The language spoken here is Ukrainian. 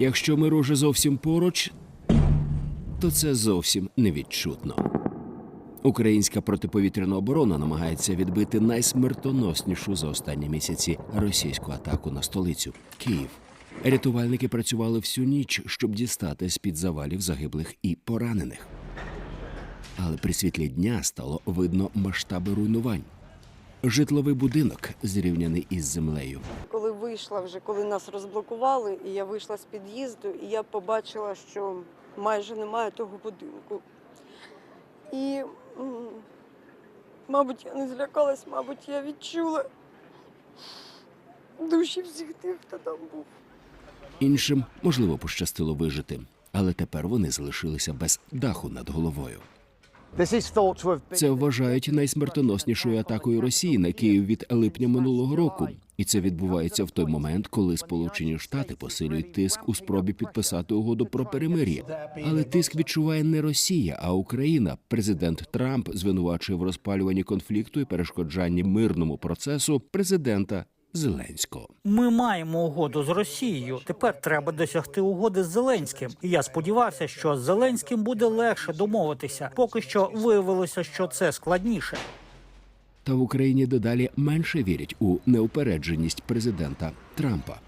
Якщо мир уже зовсім поруч, то це зовсім невідчутно. Українська протиповітряна оборона намагається відбити найсмертоноснішу за останні місяці російську атаку на столицю Київ. Рятувальники працювали всю ніч, щоб дістати з під завалів загиблих і поранених. Але при світлі дня стало видно масштаби руйнувань. Житловий будинок зрівняний із землею. Вийшла вже, коли нас розблокували, і я вийшла з під'їзду, і я побачила, що майже немає того будинку. І, мабуть, я не злякалась, мабуть, я відчула душі всіх тих, хто там був. Іншим можливо пощастило вижити, але тепер вони залишилися без даху над головою. Це вважають найсмертоноснішою атакою Росії на Київ від липня минулого року. І це відбувається в той момент, коли Сполучені Штати посилюють тиск у спробі підписати угоду про перемир'я. Але тиск відчуває не Росія, а Україна. Президент Трамп звинувачує в розпалюванні конфлікту і перешкоджанні мирному процесу президента Зеленського. Ми маємо угоду з Росією. Тепер треба досягти угоди з Зеленським. І я сподівався, що з Зеленським буде легше домовитися. Поки що виявилося, що це складніше. Та в Україні дедалі менше вірять у неупередженість президента Трампа.